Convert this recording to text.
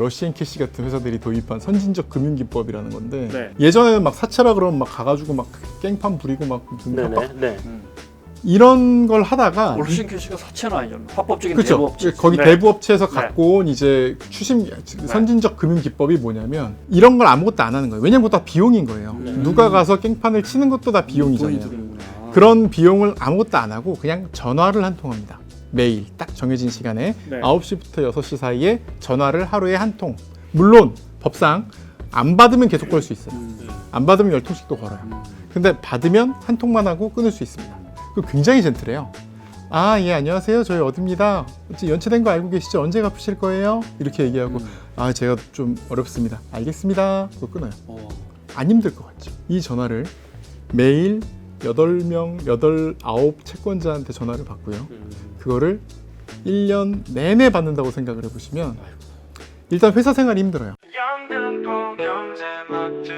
러시앤 캐시 같은 회사들이 도입한 선진적 금융 기법이라는 건데 네. 예전에는 막 사채라 그러면 막 가가지고 막 깽판 부리고 막 네네. 협박 네. 이런 걸 하다가 올신 캐시가 사채는 아니잖아요. 합법적인 그렇죠. 대부업체. 거기 네. 대부업체에서 네. 갖고 온 이제 추심 선진적 금융 기법이 뭐냐면 이런 걸 아무것도 안 하는 거예요. 왜냐면 다 비용인 거예요. 네. 누가 가서 깽판을 치는 것도 다 비용이잖아요. 들어오는구나. 그런 비용을 아무것도 안 하고 그냥 전화를 한 통합니다. 매일 딱 정해진 시간에 네. 9시부터 6시 사이에 전화를 하루에 한 통. 물론 법상 안 받으면 계속 걸 수 있어요. 음. 안 받으면 10통씩도 걸어요. 음. 근데 받으면 한 통만 하고 끊을 수 있습니다. 그 굉장히 젠틀해요. 아, 예, 안녕하세요. 저희 어디입니다. 혹시 연체된 거 알고 계시죠? 언제 갚으실 거예요? 이렇게 얘기하고, 음. 아, 제가 좀 어렵습니다. 알겠습니다. 그거 끊어요. 어. 안 힘들 것 같죠? 이 전화를 매일 8명, 8, 9 채권자한테 전화를 받고요. 음. 그거를 1년 내내 받는다고 생각을 해보시면 일단 회사 생활이 힘들어요. 연등포 경제마트